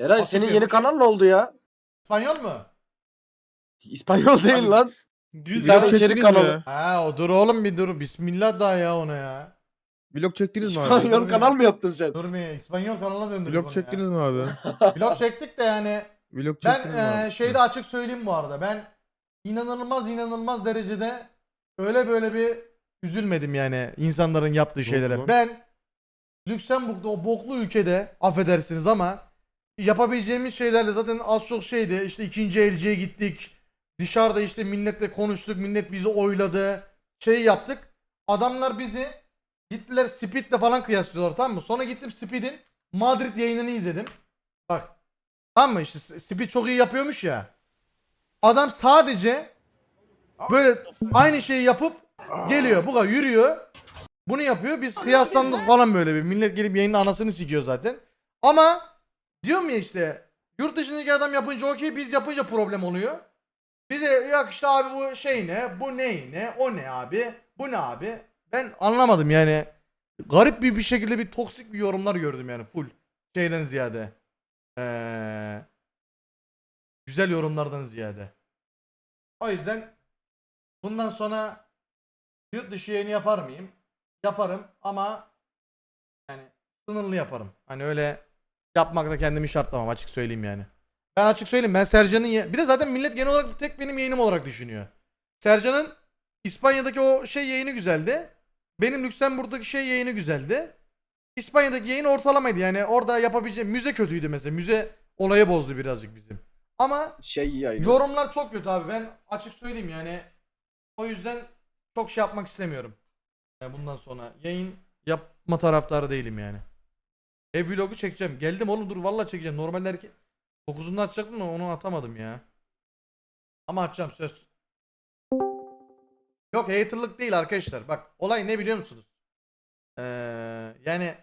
Eray senin yeni kanal ne oldu ya? İspanyol mu? İspanyol değil Abi, lan. Düz vlog içerik çektiniz kanalı. mi? Ha o dur oğlum bir dur. Bismillah daha ya ona ya. Vlog çektiniz mi abi? İspanyol kanal mı yaptın sen? Dur bir İspanyol kanalına döndürdük Vlog çektiniz ya. mi abi? Vlog çektik de yani. Vlog Ben çektiniz mi abi? e, şeyde açık söyleyeyim bu arada. Ben inanılmaz inanılmaz derecede öyle böyle bir üzülmedim yani insanların yaptığı şeylere. lan? Ben Lüksemburg'da o boklu ülkede affedersiniz ama yapabileceğimiz şeylerle zaten az çok şeydi. İşte ikinci elciye gittik. Dışarıda işte milletle konuştuk. Millet bizi oyladı. Şey yaptık. Adamlar bizi gittiler Speed'le falan kıyaslıyorlar tamam mı? Sonra gittim Speed'in Madrid yayınını izledim. Bak Tamam mı işte Speed çok iyi yapıyormuş ya. Adam sadece böyle aynı şeyi yapıp geliyor. Bu kadar yürüyor. Bunu yapıyor. Biz kıyaslandık falan böyle bir. Millet gelip yayının anasını sikiyor zaten. Ama diyorum ya işte yurt dışındaki adam yapınca okey biz yapınca problem oluyor. Bize yok işte abi bu şey ne? Bu ne ne? O ne abi? Bu ne abi? Ben anlamadım yani. Garip bir bir şekilde bir toksik bir yorumlar gördüm yani full şeyden ziyade. Ee, güzel yorumlardan ziyade. O yüzden bundan sonra yurt dışı yayını yapar mıyım? Yaparım ama yani sınırlı yaparım. Hani öyle yapmakta kendimi şartlamam açık söyleyeyim yani. Ben açık söyleyeyim ben Sercan'ın ye- bir de zaten millet genel olarak tek benim yayınım olarak düşünüyor. Sercan'ın İspanya'daki o şey yayını güzeldi. Benim Lüksemburg'daki şey yayını güzeldi. İspanya'daki yayın ortalamaydı yani orada yapabileceğim müze kötüydü mesela müze olayı bozdu birazcık bizim. Ama Şey yayın. yorumlar çok kötü abi ben açık söyleyeyim yani o yüzden çok şey yapmak istemiyorum. Yani bundan sonra yayın yapma taraftarı değilim yani. Ev vlogu çekeceğim. Geldim oğlum dur vallahi çekeceğim. Normalde erke 9'unda atacaktım da onu atamadım ya. Ama atacağım söz. Yok haterlık değil arkadaşlar. Bak olay ne biliyor musunuz? Ee, yani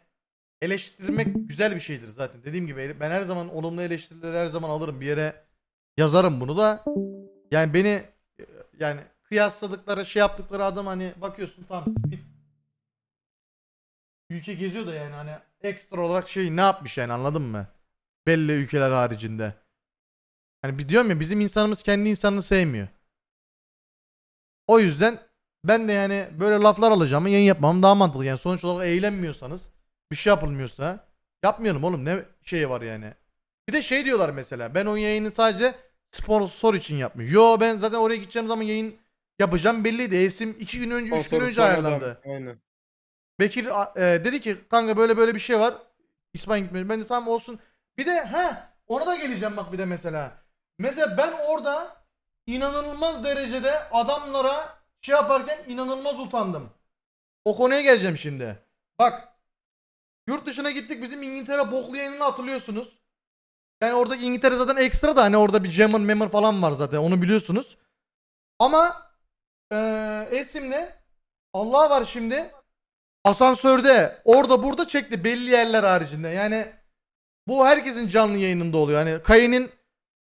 eleştirmek güzel bir şeydir zaten. Dediğim gibi ben her zaman olumlu eleştirileri her zaman alırım. Bir yere yazarım bunu da. Yani beni e, yani kıyasladıkları şey yaptıkları adam hani bakıyorsun tam speed ülke geziyor da yani hani ekstra olarak şey ne yapmış yani anladın mı? Belli ülkeler haricinde. Hani bir diyorum ya bizim insanımız kendi insanını sevmiyor. O yüzden ben de yani böyle laflar alacağım yayın yapmam daha mantıklı. Yani sonuç olarak eğlenmiyorsanız bir şey yapılmıyorsa yapmayalım oğlum ne şey var yani. Bir de şey diyorlar mesela ben o yayını sadece sponsor için yapmış. Yo ben zaten oraya gideceğim zaman yayın yapacağım belliydi. Esim 2 gün önce 3 gün önce ayarlandı. Aynen. Bekir e, dedi ki kanka böyle böyle bir şey var. İspanya gitmeli. Ben de tamam olsun. Bir de he ona da geleceğim bak bir de mesela. Mesela ben orada inanılmaz derecede adamlara şey yaparken inanılmaz utandım. O konuya geleceğim şimdi. Bak yurt dışına gittik bizim İngiltere boklu yayınını hatırlıyorsunuz. Yani oradaki İngiltere zaten ekstra da hani orada bir Jammer Memmer falan var zaten onu biliyorsunuz. Ama eee Esim'le Allah var şimdi asansörde orada burada çekti belli yerler haricinde. Yani bu herkesin canlı yayınında oluyor. Hani Kayı'nın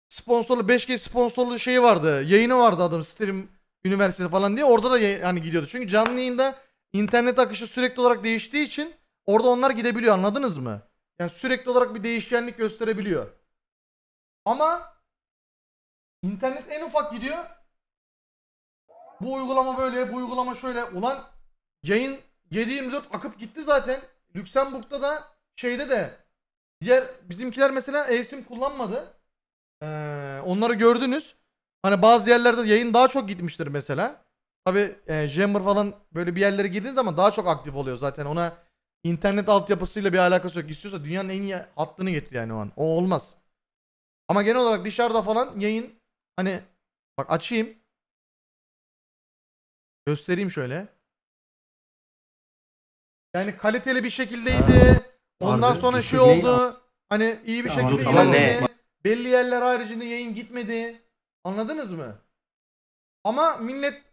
sponsorlu 5G sponsorlu şeyi vardı. Yayını vardı adım Stream Üniversitesi falan diye. Orada da hani gidiyordu. Çünkü canlı yayında internet akışı sürekli olarak değiştiği için orada onlar gidebiliyor anladınız mı? Yani sürekli olarak bir değişkenlik gösterebiliyor. Ama internet en ufak gidiyor. Bu uygulama böyle, bu uygulama şöyle. Ulan yayın 7-24 akıp gitti zaten. Lüksemburg'da da şeyde de diğer bizimkiler mesela eSIM kullanmadı. Ee, onları gördünüz. Hani bazı yerlerde yayın daha çok gitmiştir mesela. Tabi e, Jammer falan böyle bir yerlere girdiğin zaman daha çok aktif oluyor zaten. Ona internet altyapısıyla bir alakası yok. İstiyorsa dünyanın en iyi hattını getir yani o an. O olmaz. Ama genel olarak dışarıda falan yayın hani bak açayım. Göstereyim şöyle. Yani kaliteli bir şekildeydi. Ondan Harbi, sonra şey oldu. Hani iyi bir Ama- şekilde ama ilerledi. Belli yerler haricinde yayın gitmedi. Anladınız mı? Ama millet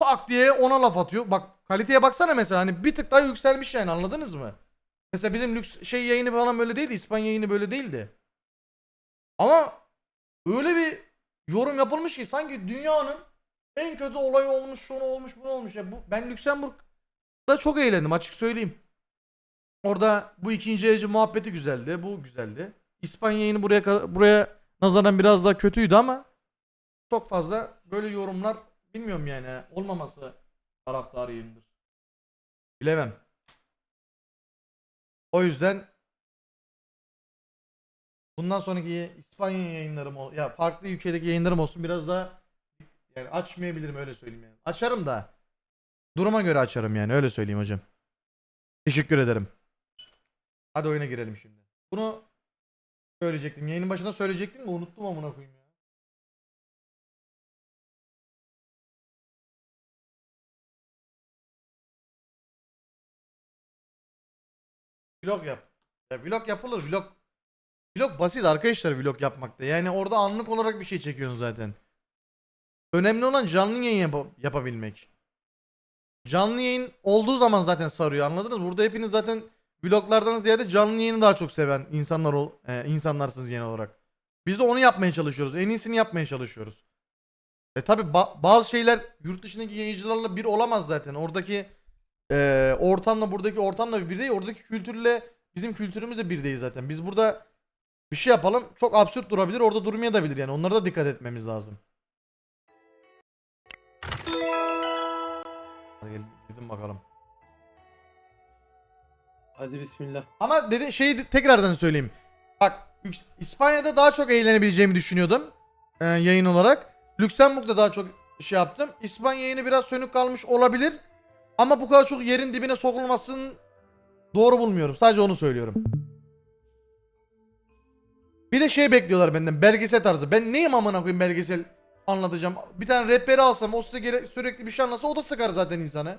tak diye ona laf atıyor. Bak kaliteye baksana mesela hani bir tık daha yükselmiş yani anladınız mı? Mesela bizim lüks şey yayını falan böyle değildi. İspanya yayını böyle değildi. Ama öyle bir yorum yapılmış ki sanki dünyanın en kötü olayı olmuş, şunu olmuş, bunu olmuş. Ya bu, ben Lüksemburg'da çok eğlendim açık söyleyeyim. Orada bu ikinci elci muhabbeti güzeldi. Bu güzeldi. İspanya yayını buraya buraya nazaran biraz daha kötüydü ama çok fazla böyle yorumlar bilmiyorum yani olmaması taraftarıyımdır. Bilemem. O yüzden bundan sonraki İspanya yayınlarım ya farklı ülkedeki yayınlarım olsun biraz daha yani açmayabilirim öyle söyleyeyim yani. Açarım da duruma göre açarım yani öyle söyleyeyim hocam. Teşekkür ederim. Hadi oyuna girelim şimdi. Bunu söyleyecektim. Yayının başında söyleyecektim de unuttum amına koyayım ya. Vlog yap. Ya vlog yapılır. Vlog Vlog basit arkadaşlar vlog yapmakta. Yani orada anlık olarak bir şey çekiyorsun zaten. Önemli olan canlı yayın yapa- yapabilmek. Canlı yayın olduğu zaman zaten sarıyor anladınız? Burada hepiniz zaten vloglardan ziyade canlı yayını daha çok seven insanlar ol, e, insanlarsınız genel olarak. Biz de onu yapmaya çalışıyoruz. En iyisini yapmaya çalışıyoruz. E tabi bazı şeyler yurt dışındaki yayıncılarla bir olamaz zaten. Oradaki e, ortamla buradaki ortamla bir değil. Oradaki kültürle bizim kültürümüz de bir değil zaten. Biz burada bir şey yapalım çok absürt durabilir orada durmaya yani. Onlara da dikkat etmemiz lazım. Hadi gel, gidin bakalım. Hadi bismillah. Ama dedi şeyi de- tekrardan söyleyeyim. Bak Lüks- İspanya'da daha çok eğlenebileceğimi düşünüyordum. e, yayın olarak. Lüksemburg'da daha çok şey yaptım. İspanya yayını biraz sönük kalmış olabilir. Ama bu kadar çok yerin dibine sokulmasını doğru bulmuyorum. Sadece onu söylüyorum. Bir de şey bekliyorlar benden. Belgesel tarzı. Ben neyim amına koyayım belgesel anlatacağım. Bir tane rehberi alsam o size gere- sürekli bir şey anlatsa o da sıkar zaten insanı.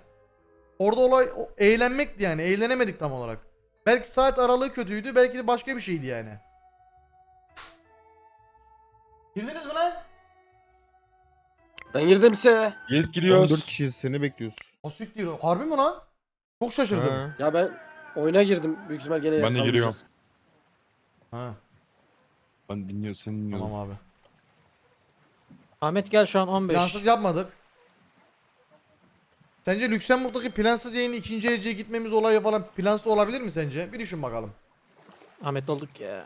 Orada olay o, eğlenmekti yani. Eğlenemedik tam olarak. Belki saat aralığı kötüydü. Belki de başka bir şeydi yani. Girdiniz mi lan? Ben girdim size. Yes giriyoruz. 14 kişiyiz seni bekliyoruz. O siktir. Harbi mi lan? Çok şaşırdım. Ha. Ya ben oyuna girdim. Büyük ihtimal gene Ben de giriyorum. Ha, Ben dinliyorum seni dinliyorum. tamam abi. Ahmet gel şu an 15. Plansız yapmadık. Sence Lüksemburg'daki plansız yayını ikinci dereceye gitmemiz olayı falan plansız olabilir mi sence? Bir düşün bakalım. Ahmet olduk ya.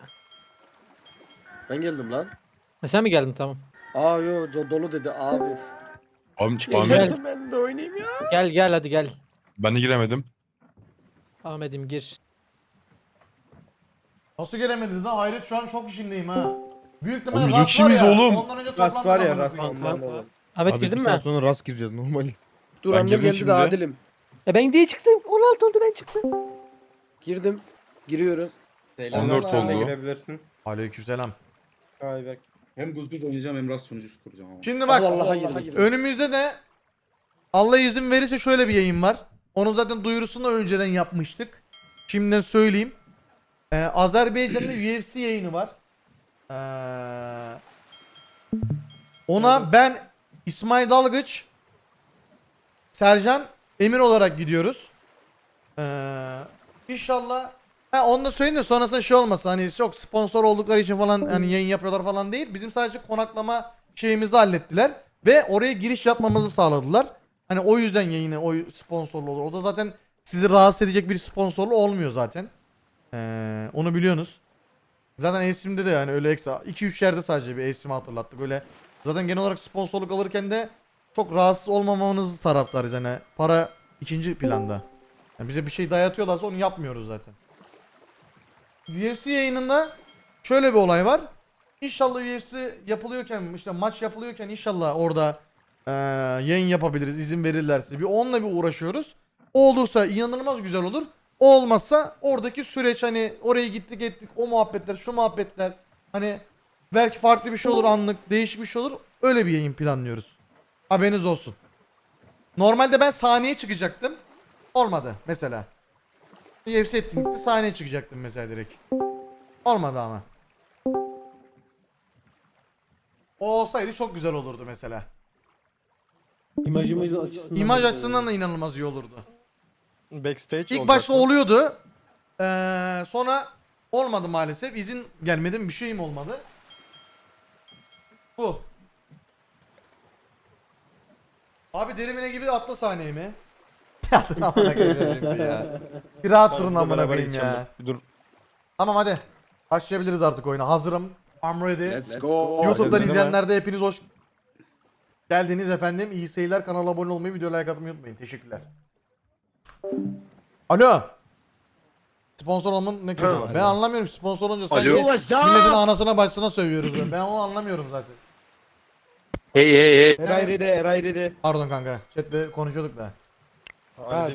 Ben geldim lan. Ha, sen mi geldin tamam. Aa yo do- dolu dedi abi. Ahmet, Gel. Ahmet ben de oynayayım ya. Gel gel hadi gel. ben de giremedim. Ahmet'im gir. Nasıl gelemediniz lan? Hayret şu an çok işindeyim ha. Büyük ihtimalle Oğlum, Rast var ilişkimiz ya. oğlum. Ondan önce Rast var ya Rast koyayım. ondan dolayı. Ahmet girdin mi? sonra rast gireceğiz normal. Dur Ben annem girdim geldi şimdi. de adilim. E ben diye çıktım. 16 oldu ben çıktım. Girdim. Giriyorum. 14 Sen de oldu. girebilirsin. Aleykümselam. Ayberk. Hem guzguz oynayacağım hem rast sunucusu kuracağım ama. Şimdi bak Vallahi girdim. önümüzde de Allah izin verirse şöyle bir yayın var. Onun zaten duyurusunu önceden yapmıştık. Şimdiden söyleyeyim. Ee, Azerbaycan'da UFC yayını var. Ee, ona ben İsmail Dalgıç, Sercan Emir olarak gidiyoruz. Ee, inşallah Ha onu da söyleyeyim de sonrasında şey olmasın hani çok sponsor oldukları için falan hani yayın yapıyorlar falan değil. Bizim sadece konaklama şeyimizi hallettiler ve oraya giriş yapmamızı sağladılar. Hani o yüzden yayını o sponsorlu olur. O da zaten sizi rahatsız edecek bir sponsorlu olmuyor zaten. Ee, onu biliyorsunuz. Zaten eSIM'de de yani öyle ekstra 2-3 yerde sadece bir eSIM'i hatırlattık. Öyle zaten genel olarak sponsorluk alırken de çok rahatsız olmamanızı taraftarız yani. Para ikinci planda. Yani bize bir şey dayatıyorlarsa onu yapmıyoruz zaten. UFC yayınında şöyle bir olay var. İnşallah UFC yapılıyorken işte maç yapılıyorken inşallah orada eee, yayın yapabiliriz izin verirlerse. Bir onunla bir uğraşıyoruz. O olursa inanılmaz güzel olur. O olmazsa oradaki süreç hani oraya gittik ettik o muhabbetler şu muhabbetler hani belki farklı bir şey olur anlık şey olur. Öyle bir yayın planlıyoruz. Haberiniz olsun. Normalde ben sahneye çıkacaktım. Olmadı mesela. UFC etkinlikte sahneye çıkacaktım mesela direkt. Olmadı ama. O olsaydı çok güzel olurdu mesela. İmajımız açısından. İmaj açısından da inanılmaz iyi olurdu. Backstage İlk başta oluyordu. Ee, sonra olmadı maalesef. İzin gelmedi mi bir şeyim olmadı. Bu. Abi derimine gibi atla sahneye mi? Ya dur amına koyayım ya. Bir rahat durun amına koyayım ya. Dur. Tamam hadi. Başlayabiliriz artık oyuna. Hazırım. I'm ready. Let's go. YouTube'dan Hazırım izleyenler de hepiniz hoş geldiniz efendim. İyi seyirler. Kanala abone olmayı, video like atmayı unutmayın. Teşekkürler. Alo. Sponsor olmanın ne kötü var. Ben anlamıyorum sponsor olunca sanki milletin anasına başına sövüyoruz. Ben, ben onu anlamıyorum zaten. Hey hey hey. Erayride, Erayride. Pardon kanka. Chat'te konuşuyorduk da. Ha,